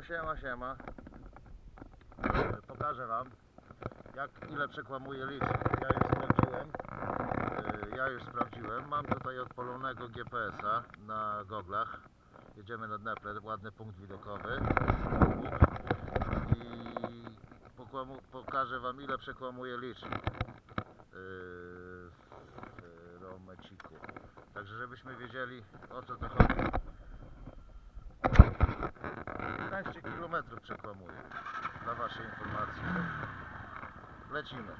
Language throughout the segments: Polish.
No siema, siema. Pokażę wam, jak ile przekłamuje licznik. Ja już sprawdziłem. E, Ja już sprawdziłem. Mam tutaj odpalonego GPS-a na goglach. Jedziemy na Dnepr, ładny punkt widokowy. I pokażę wam ile przekłamuje licznik e, w Romeciku. Także żebyśmy wiedzieli o co to chodzi. 15 km przekłamuje. Dla Waszej informacji. Lecimy.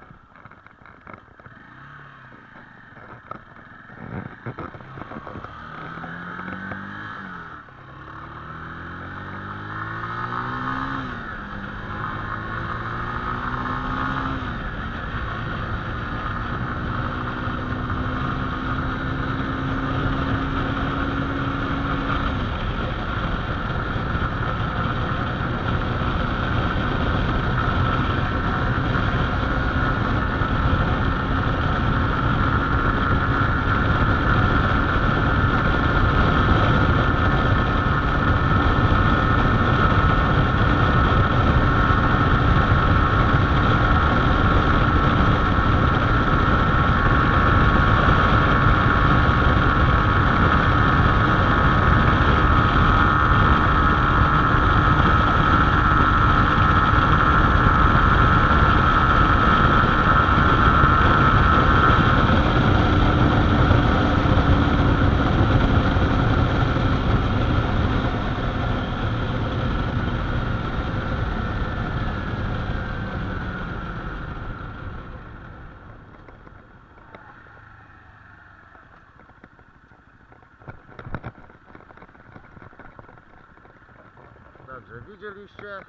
Dobrze, widzieliście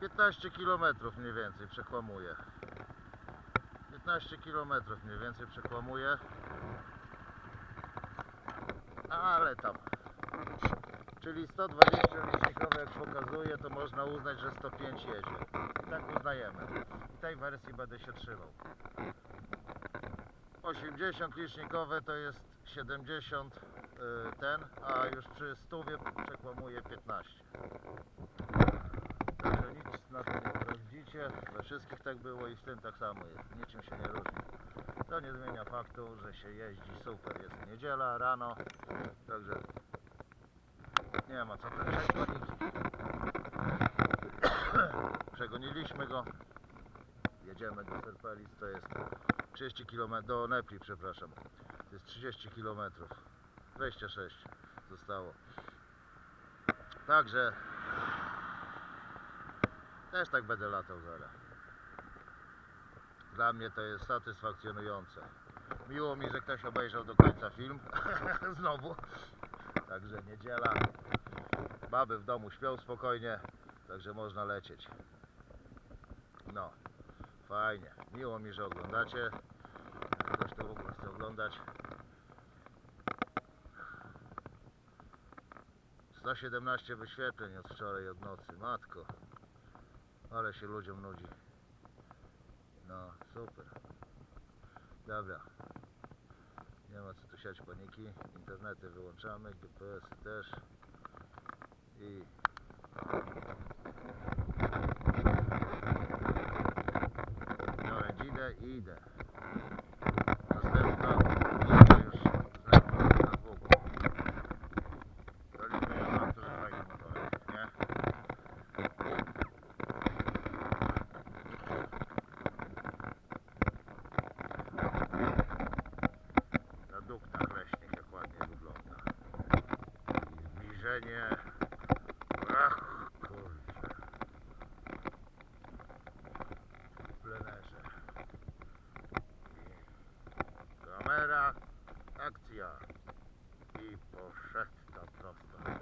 15 km mniej więcej przekłamuje. 15 km mniej więcej przekłamuje. Ale tam. Czyli 120 licznikowe jak pokazuje, to można uznać, że 105 jedzie. Tak uznajemy. W tej wersji będę się trzymał. 80 licznikowe to jest 70 y, ten, a już przy 100 przekłamuje 15. Także nic na tym nie sprawdzicie. We wszystkich tak było i z tym tak samo jest. Niczym się nie różni. To nie zmienia faktu, że się jeździ super. Jest niedziela, rano. Także nie ma co przegoniki. Przegoniliśmy go. Jedziemy do Serpelic, to jest 30 km, do Nepli przepraszam. To jest 30 km. 26 zostało. Także też tak będę latał zaraz. Dla mnie to jest satysfakcjonujące. Miło mi, że ktoś obejrzał do końca film. Znowu. Także niedziela. Baby w domu śpią spokojnie. Także można lecieć. No. Fajnie. Miło mi, że oglądacie. Ktoś to w ogóle chce oglądać. 117 wyświetleń od wczoraj od nocy. Matko. Ale się ludziom nudzi. No, super. Dobra. Nie ma co tu siać paniki. Internety wyłączamy, GPS też. I Biorę dzidę i idę. Następna idę już znajdę na długo. To liczę, ja mam to, że fajny motorek, nie? na duktach leśnych jak ładnie wygląda. Zbliżenie. Ach, kurczę. Plenerze. Kamera, akcja. I poszedł tam prosto.